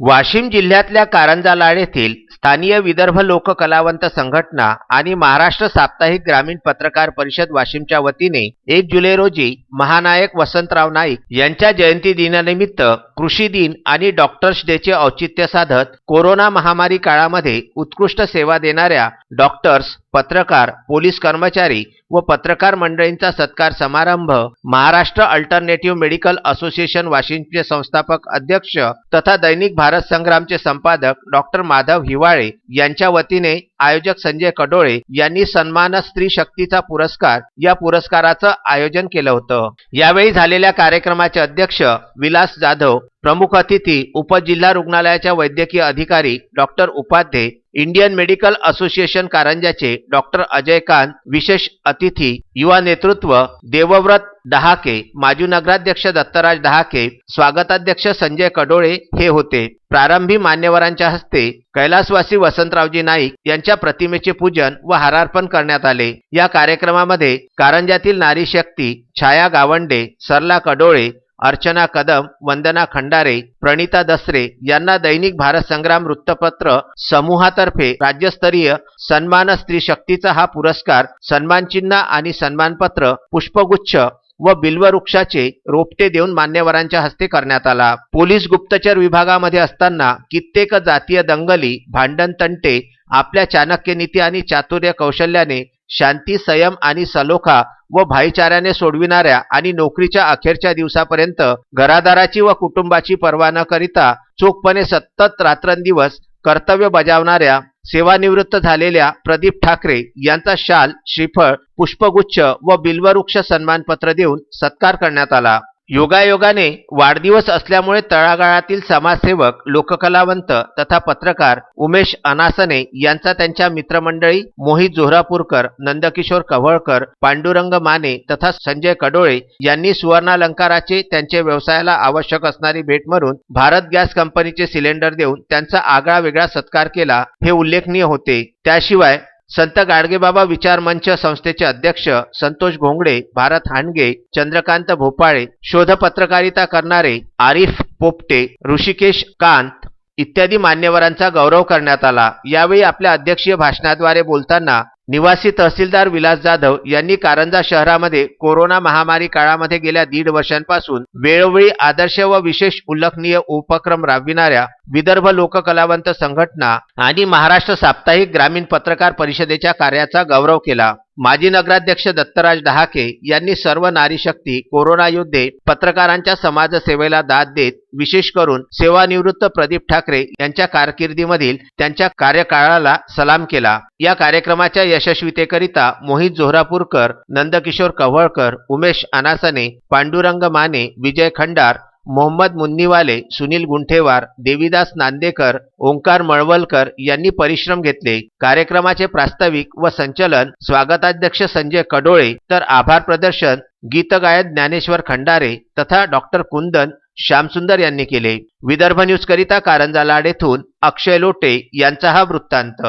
वाशिम जिल्ह्यातल्या कारंजा लाड येथील स्थानीय विदर्भ लोककलावंत संघटना आणि महाराष्ट्र साप्ताहिक ग्रामीण पत्रकार परिषद वाशिमच्या वतीने एक जुलै रोजी महानायक वसंतराव नाईक यांच्या जयंती दिनानिमित्त कृषी दिन आणि डॉक्टर्स डेचे औचित्य साधत कोरोना महामारी काळामध्ये उत्कृष्ट सेवा देणाऱ्या डॉक्टर्स पत्रकार पोलीस कर्मचारी व पत्रकार मंडळींचा सत्कार समारंभ महाराष्ट्र अल्टरनेटिव्ह मेडिकल असोसिएशन वाशिमचे संस्थापक अध्यक्ष तथा दैनिक भारत संग्रामचे संपादक डॉक्टर माधव हिवाळे यांच्या वतीने आयोजक संजय कडोळे यांनी सन्मान स्त्री शक्तीचा पुरस्कार या पुरस्काराचं आयोजन केलं होतं. यावेळी झालेल्या कार्यक्रमाचे अध्यक्ष विलास जाधव प्रमुख अतिथी उपजिल्हा रुग्णालयाच्या वैद्यकीय अधिकारी doctor Upadhye Indian medical association कारंजाचे doctor Ajay Kant विशेष अतिथी युवा नेतृत्व देवव्रत डहाके माजी नगराध्यक्ष दत्तराज डहाके स्वागताध्यक्ष संजय कडोळे हे होते. प्रारंभी मान्यवरांच्या हस्ते कैलासवासी वसंतरावजी नाईक यांच्या प्रतिमेचे पूजन व हारार्पण करण्यात आले. या कार्यक्रमामध्ये कारंजातील नारी शक्ती छाया गावंडे सरला कडोळे अर्चना कदम वंदना खंडारे प्रणिता दसरे यांना दैनिक भारत संग्राम वृत्तपत्र समूहातर्फे राज्यस्तरीय सन्मान स्त्री शक्तीचा हा पुरस्कार सन्मानचिन्ह आणि सन्मानपत्र पुष्पगुच्छ व बिल्ववृक्षाचे रोपटे देऊन मान्यवरांच्या हस्ते करण्यात आला. पोलीस गुप्तचर विभागामध्ये असताना कित्येक जातीय दंगली भांडण तंटे आपल्या चाणक्य नीती आणि चातुर्य कौशल्याने शांती संयम आणि सलोखा व भाईचाऱ्याने सोडविणाऱ्या आणि नोकरीच्या अखेरच्या दिवसापर्यंत घरादाराची व कुटुंबाची पर्वा न करिता चोखपणे सतत रात्रंदिवस कर्तव्य बजावणाऱ्या सेवानिवृत्त झालेल्या प्रदीप ठाकरे यांचा शाल श्रीफळ पुष्पगुच्छ व बिल्ववृक्ष सन्मानपत्र देऊन सत्कार करण्यात आला. योगायोगाने वाढदिवस असल्यामुळे तळागाळातील समाजसेवक लोककलावंत तथा पत्रकार उमेश अनासने यांचा त्यांच्या मित्रमंडळी मोहित जोहरापूरकर नंदकिशोर कव्हळकर पांडुरंग माने तथा संजय कडोळे यांनी सुवर्णालंकाराचे त्यांच्या व्यवसायाला आवश्यक असणारी भेट म्हणून भारत गॅस कंपनीचे सिलेंडर देऊन त्यांचा आगळा वेगळा सत्कार केला हे उल्लेखनीय होते. त्याशिवाय संत गाडगेबाबा विचार मंच संस्थेचे अध्यक्ष संतोष घोंगडे भारत हांडगे चंद्रकांत भोपाळे शोधपत्रकारिता करणारे आरिफ पोपटे ऋषिकेश कांत इत्यादी मान्यवरांचा गौरव करण्यात आला. यावेळी आपल्या अध्यक्षीय भाषणाद्वारे बोलताना निवासी तहसीलदार विलास जाधव यांनी कारंजा शहरामध्ये कोरोना महामारी काळामध्ये गेल्या दीड वर्षांपासून वेळोवेळी आदर्श व विशेष उल्लेखनीय उपक्रम राबविणाऱ्या विदर्भ लोककलावंत संघटना आणि महाराष्ट्र साप्ताहिक ग्रामीण पत्रकार परिषदेच्या कार्याचा गौरव केला. माजी नगराध्यक्ष दत्तराज डहाके यांनी सर्व नारीशक्ती कोरोना योद्धे पत्रकारांच्या समाजसेवेला दाद देत विशेष करून सेवानिवृत्त प्रदीप ठाकरे यांच्या कारकिर्दीमधील त्यांच्या कार्यकाळाला सलाम केला. या कार्यक्रमाच्या यशस्वीतेकरिता मोहित जोहरापूरकर नंदकिशोर कव्हळकर उमेश अनासने पांडुरंग माने विजय खंडार मोहम्मद मुन्नीवाले सुनील गुंठेवार देवीदास नांदेकर ओंकार मळवलकर यांनी परिश्रम घेतले. कार्यक्रमाचे प्रास्ताविक व संचलन स्वागताध्यक्ष संजय कडोळे तर आभार प्रदर्शन गीतगायक ज्ञानेश्वर खंडारे तथा डॉक्टर कुंदन श्यामसुंदर यांनी केले. विदर्भ न्यूज करिता कारंजा लाडेथून अक्षय लोटे यांचा हा वृत्तांत.